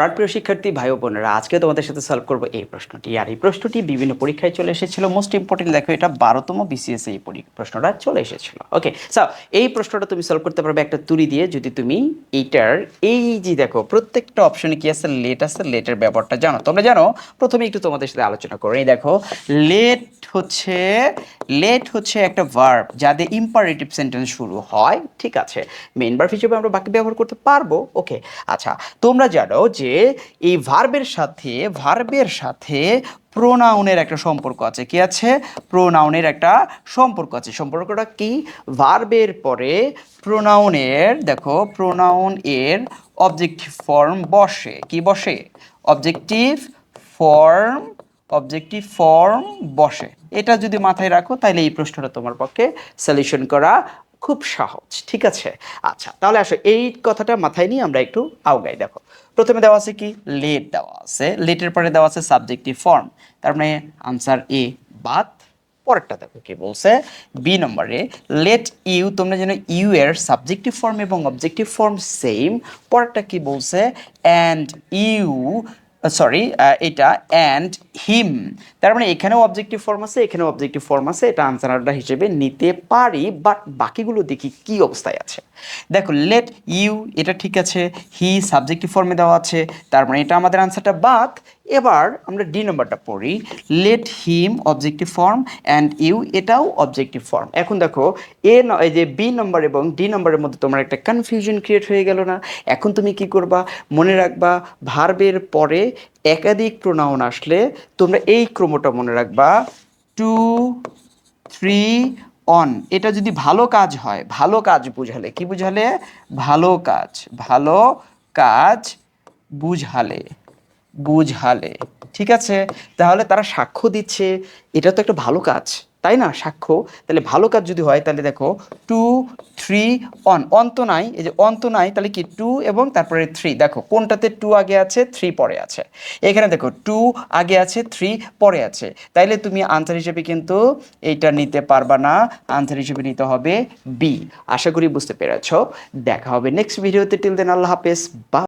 প্রাণপ্রিয় শিক্ষার্থী, ভাই বোনেরা, আজকে তোমাদের সাথে সলভ করব এই প্রশ্নটি। আর এই প্রশ্নটি বিভিন্ন পরীক্ষায় চলে এসেছিল। মোস্ট ইম্পর্টেন্ট দেখো, এটা বারোতম বিসিএস এই পরি- প্রশ্নটা চলে এসেছিল। ওকে স্যার এই প্রশ্নটা তুমি সলভ করতে পারবে একটা তুলি দিয়ে। যদি তুমি এইটার, এই যে দেখো, প্রত্যেকটা অপশনে কি আছে? লেট আছে। লেটের ব্যাপারটা জানো। তোমরা জানো, প্রথমে একটু তোমাদের সাথে আলোচনা করো। এই দেখো লেট হচ্ছে লেট হচ্ছে একটা ভার্ব যাদের ইম্পারেটিভ সেন্টেন্স শুরু হয়। ঠিক আছে? মেইন ভার্ব হিসেবে আমরা বাকি ব্যবহার করতে পারব। ওকে আচ্ছা তোমরা জানো যে এই ভার্বের সাথে ভার্বের সাথে প্রোনাউনের একটা সম্পর্ক আছে। কি আছে? প্রোনাউনের একটা সম্পর্ক আছে। সম্পর্কটা কি? ভার্বের পরে প্রোনাউনের দেখো প্রোনাউন এর অবজেক্টিভ ফর্ম বসে। কি বসে? অবজেক্টিভ ফর্ম অবজেক্টিভ ফর্ম বসে। এটা যদি মাথায় রাখো, তাহলে এই প্রশ্নটা তোমার পক্ষে সলিউশন করা খুব সহজ, ঠিক আছে? আচ্ছা তাহলে আসো, এই কথাটা মাথায় নিয়ে আমরা একটু আওগাই, দেখো। প্রথমে দেওয়া আছে কি? লেট দেওয়া আছে। লেটের পরে দেওয়া আছে সাবজেক্টিভ ফর্ম তার মানে আনসার এ বাদ, পরেরটা দেখো কি বলছে? বি নম্বরে লেট ইউ তোমরা যেন ইউ এর সাবজেক্টিভ ফর্ম এবং অবজেক্টিভ ফর্ম সেম পরেরটা কি বলছে? অ্যান্ড ইউ সরি এটা অ্যান্ড হিম তার মানে এখানেও অবজেক্টিভ ফর্ম আছে, এখানেও অবজেক্টিভ ফর্ম আছে, এটা আনসারটা হিসেবে নিতে পারি বাট বাকিগুলো দেখি কি অবস্থায় আছে। দেখো লেট ইউ এটা ঠিক আছে হি সাবজেক্টিভ ফর্মে দেওয়া আছে, তার মানে এটা আমাদের আনসারটা বাদ এবার আমরা ডি নম্বরটা পড়ি। Let him objective form and you এটাও অবজেক্টিভ ফর্ম এখন দেখো এ এই যে বি নম্বর এবং ডি নম্বরের মধ্যে তোমার একটা কনফিউশন ক্রিয়েট হয়ে গেল না? এখন তুমি কি করবা? মনে রাখবা ভার্বের পরে একাধিক প্রোনাউন আসলে তোমরা এই ক্রমটা মনে রাখবা। টু থ্রি অন এটা যদি ভালো কাজ হয়, ভালো কাজ বুঝালে। কি বুঝালে? ভালো কাজ। ভালো কাজ বুঝালে। বুঝালে। ঠিক আছে? তাহলে তারা সাক্ষ্য দিচ্ছে। এটা তো একটা ভালো কাজ, তাই না? সাক্ষ্য। তাহলে ভালো কাজ যদি হয়, তাহলে দেখো টু থ্রি অন অন্ত নাই, এই যে অন্ত নাই, তাহলে কি টু এবং তারপরে থ্রি দেখো, কোনটাতে টু আগে আছে থ্রি পরে আছে। এখানে দেখো টু আগে আছে থ্রি পরে আছে। তাইলে তুমি আনসার হিসেবে কিন্তু এইটা নিতে পারবা না। আনসার হিসেবে নিতে হবে বি আশা করি বুঝতে পেরেছ। দেখা হবে নেক্সট ভিডিওতে টিল দেন আল্লাহ হাফেজ। বা